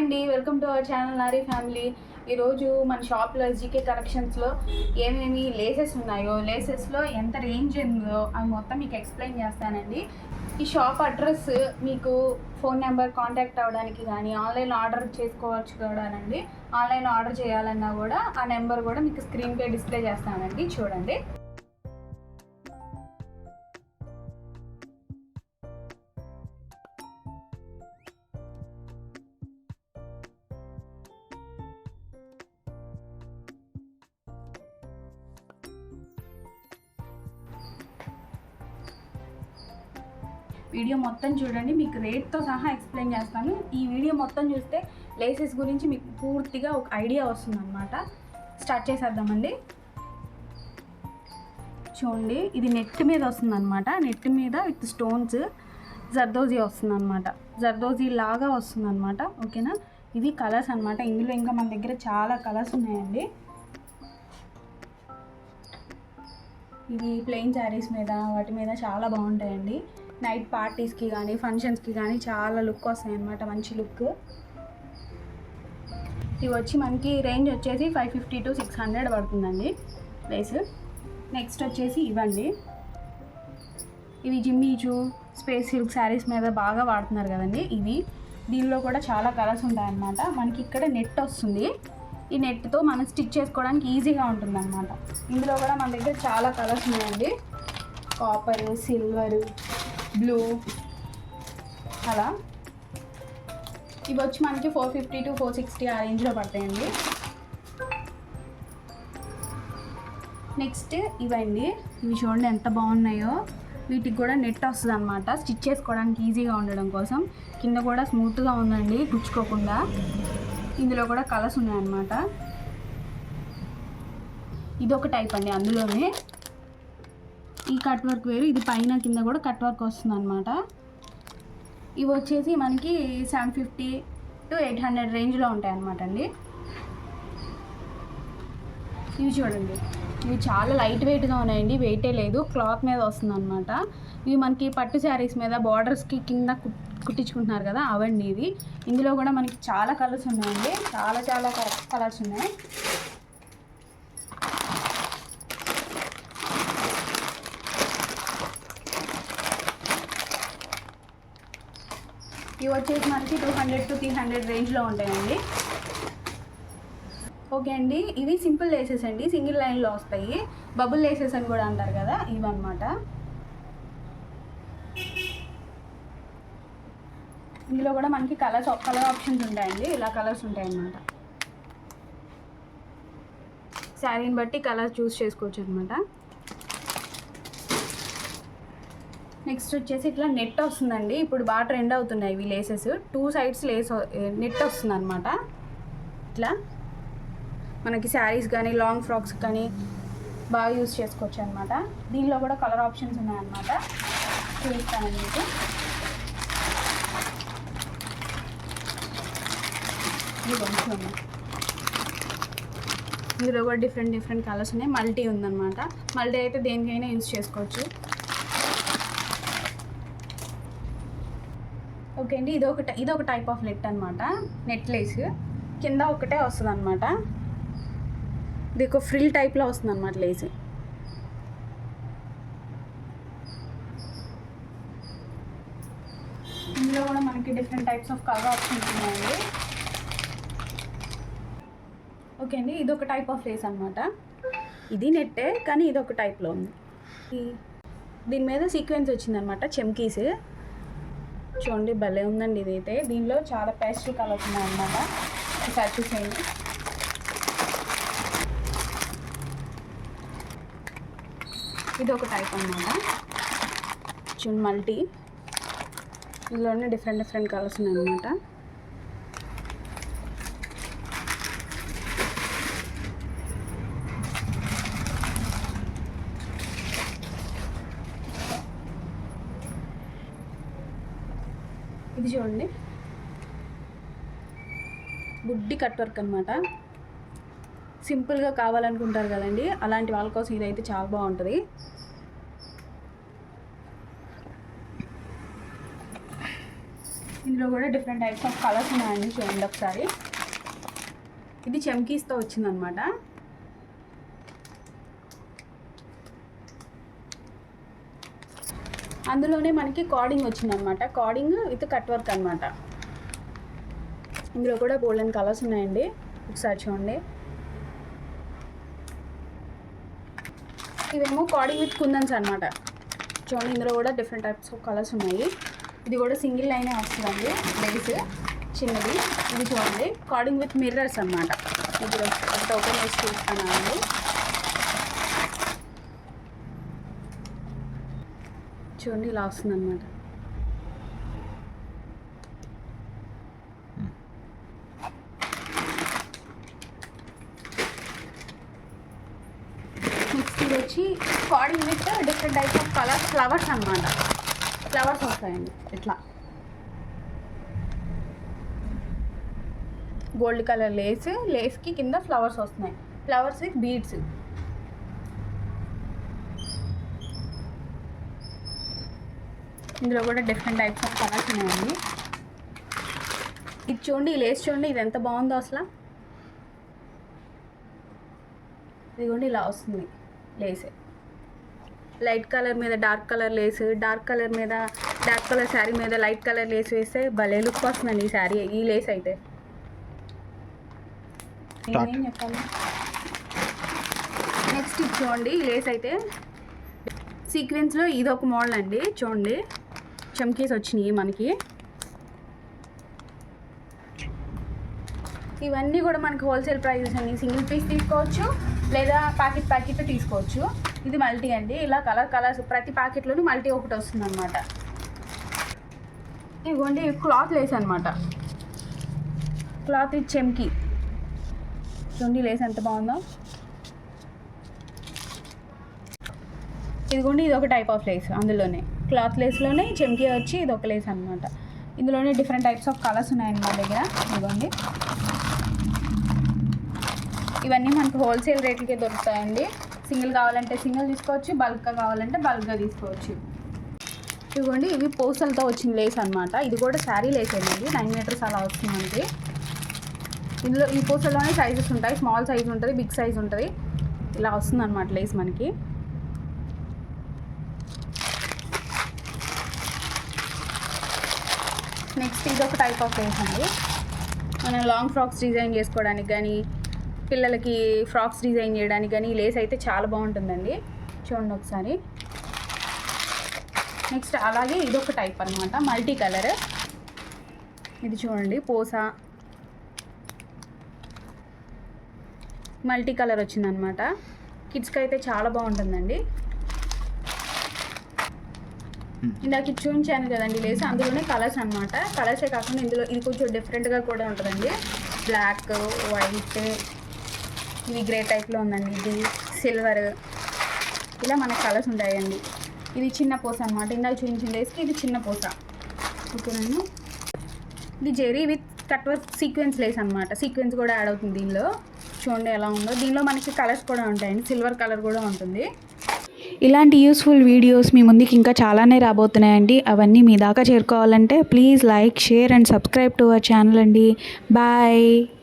అండి. Welcome to our channel Nari family ఈరోజు మన షాప్లో జీకే కలెక్షన్స్లో ఏమేమి లేసెస్ ఉన్నాయో లేసెస్లో ఎంత రేంజ్ ఉందో అవి మొత్తం మీకు ఎక్స్ప్లెయిన్ చేస్తానండి. ఈ షాప్ అడ్రస్ మీకు ఫోన్ నెంబర్ కాంటాక్ట్ అవ్వడానికి కానీ ఆన్లైన్ ఆర్డర్ చేసుకోవచ్చు కూడానండి ఆన్లైన్ ఆర్డర్ చేయాలన్నా కూడా ఆ నెంబర్ కూడా మీకు స్క్రీన్ పే డిస్ప్లే చేస్తానండి. చూడండి. వీడియో మొత్తం చూడండి మీకు రేట్తో సహా ఎక్స్ప్లెయిన్ చేస్తాను. ఈ వీడియో మొత్తం చూస్తే లేసెస్ గురించి మీకు పూర్తిగా ఒక ఐడియా వస్తుంది అనమాట స్టార్ట్ చేసేద్దామండి. చూడండి ఇది నెట్ మీద వస్తుంది అనమాట నెట్ మీద విత్ స్టోన్స్ జర్దోజీ వస్తుంది అనమాట జర్దోజీ లాగా వస్తుంది అనమాట ఓకేనా? ఇవి కలర్స్ అనమాట ఇందులో ఇంకా మన దగ్గర చాలా కలర్స్ ఉన్నాయండి. ఇవి ప్లెయిన్ శారీస్ మీద వాటి మీద చాలా బాగుంటాయండి. నైట్ పార్టీస్కి కానీ ఫంక్షన్స్కి కానీ చాలా లుక్ వస్తాయి అనమాట మంచి లుక్. ఇవి వచ్చి మనకి రేంజ్ వచ్చేసి five fifty to six hundred పడుతుందండి ప్లేస్. నెక్స్ట్ వచ్చేసి ఇవ్వండి ఇవి జిమ్మీచు స్పేస్ సిల్క్ శారీస్ మీద బాగా వాడుతున్నారు కదండి ఇవి. దీనిలో కూడా చాలా కలర్స్ ఉంటాయన్నమాట. మనకి ఇక్కడ నెట్ వస్తుంది. ఈ నెట్తో మనం స్టిచ్ చేసుకోవడానికి ఈజీగా ఉంటుందన్నమాట. ఇందులో కూడా మన దగ్గర చాలా కలర్స్ ఉన్నాయండి. కాపరు సిల్వర్ బ్లూ అలా ఇవి వచ్చి మనకి four fifty to four sixty ఆ రేంజ్లో పడతాయండి. నెక్స్ట్ ఇవండి. ఇవి చూడండి ఎంత బాగున్నాయో. వీటికి కూడా నెట్ వస్తుంది అనమాట స్టిచ్ చేసుకోవడానికి ఈజీగా ఉండడం కోసం. కింద కూడా స్మూత్గా ఉందండి గుచ్చుకోకుండా. ఇందులో కూడా కలర్స్ ఉన్నాయన్నమాట. ఇది ఒక టైప్ అండి అందులోనే. ఈ కట్ వర్క్ వేరు. ఇది పైన కింద కూడా కట్ వర్క్ వస్తుంది అనమాట ఇవి వచ్చేసి మనకి seven fifty to eight hundred రేంజ్లో ఉంటాయి అనమాట అండి. ఇవి చూడండి. ఇవి చాలా లైట్ వెయిట్గా ఉన్నాయండి. వెయిటే లేదు. క్లాత్ మీద వస్తుంది అనమాట ఇవి మనకి పట్టు శారీస్ మీద బార్డర్స్కి కింద కుట్టించుకుంటున్నారు కదా అవండి ఇవి. ఇందులో కూడా మనకి చాలా కలర్స్ ఉన్నాయండి. చాలా చాలా కలర్స్ ఉన్నాయి. ఇవి వచ్చేసి మనకి two hundred to three hundred రేంజ్లో ఉంటాయండి. ఓకే అండి ఇవి సింపుల్ లేసెస్ అండి సింగిల్ లైన్లో వస్తాయి. బబుల్ లేసెస్ అని కూడా అంటారు కదా ఇవి అనమాట ఇందులో కూడా మనకి కలర్స్ కలర్ ఆప్షన్స్ ఉంటాయండి ఇలా కలర్స్ ఉంటాయన్నమాట. శారీని బట్టి కలర్ చూస్ చేసుకోవచ్చు అనమాట నెక్స్ట్ వచ్చేసి ఇట్లా నెట్ వస్తుందండి. ఇప్పుడు బాగా ట్రెండ్ అవుతున్నాయి ఇవి laces two sides lace net వస్తుంది అనమాట ఇట్లా మనకి శారీస్ కానీ లాంగ్ ఫ్రాక్స్ కానీ బాగా యూస్ చేసుకోవచ్చు అనమాట దీనిలో కూడా కలర్ ఆప్షన్స్ ఉన్నాయన్నమాట. చూపిస్తాను మీకు. ఇందులో కూడా డిఫరెంట్ డిఫరెంట్ కలర్స్ ఉన్నాయి. మల్టీ ఉందన్నమాట. మల్టీ అయితే దేనికైనా యూస్ చేసుకోవచ్చు. ఓకే అండి. ఇది ఒక ఇది ఒక టైప్ ఆఫ్ నెట్ అనమాట నెట్లేస్ కింద ఒకటే వస్తుంది అనమాట ఇది ఒక ఫ్రిల్ టైప్లో వస్తుంది అనమాట లేస్ ఇందులో కూడా మనకి different types of colour options ఉన్నాయండి. ఓకే అండి. ఇది ఒక టైప్ ఆఫ్ లేస్ అనమాట ఇది నెట్టే కానీ ఇది ఒక టైప్లో ఉంది. దీని మీద సీక్వెన్స్ వచ్చిందనమాట చెమ్కీస్ చూడండి భలే ఉందండి ఇదైతే. దీనిలో చాలా పేస్ట్రీ కలర్స్ ఉన్నాయన్నమాట. ఒకసారి చూసేయండి. ఇది ఒక టైప్ అన్నమాట. చూడండి మల్టీ. ఇందులోనే డిఫరెంట్ డిఫరెంట్ కలర్స్ ఉన్నాయన్నమాట. ఇది చూడండి. బుడ్డి కట్ వర్క్ అనమాట సింపుల్గా కావాలనుకుంటారు కదండి. అలాంటి వాళ్ళ కోసం ఇదైతే చాలా బాగుంటుంది. ఇందులో కూడా డిఫరెంట్ టైప్స్ ఆఫ్ కలర్స్ ఉన్నాయండి చూడండి ఒకసారి. ఇది చెమ్కీస్తో వచ్చిందనమాట అందులోనే మనకి కార్డింగ్ వచ్చిందనమాట కార్డింగ్ విత్ కట్ వర్క్ అనమాట ఇందులో కూడా గోల్డెన్ కలర్స్ ఉన్నాయండి. ఒకసారి చూడండి. ఇవేమో కార్డింగ్ విత్ కుందన్స్ అనమాట చూడండి ఇందులో కూడా డిఫరెంట్ టైప్స్ ఆఫ్ కలర్స్ ఉన్నాయి. ఇది కూడా సింగిల్ లైనే వస్తుందండి. లేస్ చిన్నది. ఇది చూడండి. కార్డింగ్ విత్ మిర్రర్స్ అనమాట ఇప్పుడు ఒకటి ఓపెన్ చేసి చూస్తాను అండి చూడండి ఇలా వస్తుంది అనమాట నెక్స్ట్ ఇది వచ్చి cording with different types of colours flowers అనమాట ఫ్లవర్స్ వస్తాయండి ఇట్లా. గోల్డ్ కలర్ లేస్ లేస్కి కింద ఫ్లవర్స్ వస్తున్నాయి. ఫ్లవర్స్ విత్ బీడ్స్ ఇందులో కూడా డిఫరెంట్ టైప్స్ ఆఫ్ కలర్స్ ఉన్నాయండి. ఇది చూడండి ఈ లేస్ చూడండి ఇది ఎంత బాగుందో అసలు. ఇదిగోండి ఇలా వస్తుంది లేస్ లైట్ కలర్ మీద dark colour lace dark colour మీద డార్క్ కలర్ శారీ మీద లైట్ కలర్ లేస్ వేస్తే భలే లుక్ వస్తుందండి ఈ శారీ ఈ లేస్ అయితే. నేనేం చెప్పాలి? నెక్స్ట్ ఇది చూడండి ఈ లేస్ అయితే. సీక్వెన్స్లో ఇది ఒక మోడల్ అండి చూడండి. చమ్కీస్ వచ్చినాయి మనకి. ఇవన్నీ కూడా మనకి హోల్సేల్ ప్రైజెస్ అండి. సింగిల్ పీస్ తీసుకోవచ్చు లేదా ప్యాకెట్ ప్యాకెట్ తీసుకోవచ్చు. ఇది మల్టీ అండి. ఇలా కలర్ కలర్స్ ప్రతి ప్యాకెట్లోనూ మల్టీ ఒకటి వస్తుంది అనమాట ఇదిగోండి క్లాత్ లేస్ అనమాట క్లాత్ ఇది చెమ్కి. చూడండి లేస్ ఎంత బాగుందో. ఇదిగోండి ఇది ఒక టైప్ ఆఫ్ లేస్ అందులోనే. క్లాత్ లేస్లోనే చెమ్కి వచ్చి ఇది ఒక లేస్ అనమాట ఇందులోనే డిఫరెంట్ టైప్స్ ఆఫ్ కలర్స్ ఉన్నాయండి మా దగ్గర. ఇదిగోండి. ఇవన్నీ మనకు హోల్సేల్ రేట్లకే దొరుకుతాయండి. సింగిల్ కావాలంటే సింగిల్ తీసుకోవచ్చు బల్క్గా కావాలంటే బల్క్గా తీసుకోవచ్చు. ఇదిగోండి ఇవి పూసలతో వచ్చిన లేస్ అనమాట ఇది కూడా శారీ లేస్ అండి. నైన్ మీటర్స్ అలా వస్తుంది మనకి. ఇందులో ఈ పూసల్లోనే సైజెస్ ఉంటాయి. స్మాల్ సైజ్ ఉంటుంది బిగ్ సైజ్ ఉంటుంది. ఇలా వస్తుంది అనమాట లేస్ మనకి. నెక్స్ట్ ఇది ఒక టైప్ ఆఫ్ లేస్ అండి. మనం లాంగ్ ఫ్రాక్స్ డిజైన్ చేసుకోవడానికి కానీ పిల్లలకి ఫ్రాక్స్ డిజైన్ చేయడానికి కానీ లేస్ అయితే చాలా బాగుంటుందండి. చూడండి ఒకసారి. నెక్స్ట్ అలాగే ఇది ఒక టైప్ అనమాట మల్టీ కలర్ ఇది చూడండి పోసా. మల్టీ కలర్ వచ్చిందనమాట కిడ్స్కి అయితే చాలా బాగుంటుందండి. Hmm. ఇందాక చూపించాను కదండి లేసి అందులోనే కలర్స్ అనమాట కలర్సే కాకుండా ఇందులో ఇది కొంచెం డిఫరెంట్గా కూడా ఉంటుందండి. బ్లాక్ వైట్ ఇది గ్రే టైప్లో ఉందండి ఇది. సిల్వర్ ఇలా మనకి కలర్స్ ఉంటాయండి. ఇది చిన్న పూస అనమాట ఇందాక చూపించిన లేస్కి ఇది చిన్న పూస. ఓకేనండి. ఇది zari with cut work sequence lace అనమాట సీక్వెన్స్ కూడా యాడ్ అవుతుంది దీనిలో. చూడండి ఎలా ఉందో. దీనిలో మనకి కలర్స్ కూడా ఉంటాయండి. సిల్వర్ కలర్ కూడా ఉంటుంది. ఇలాంటి యూస్ఫుల్ వీడియోస్ మీ ముందుకి ఇంకా చాలానే రాబోతున్నాయండి. అవన్నీ మీ దాకా చేరుకోవాలంటే please like share and subscribe to our channel అండి. బాయ్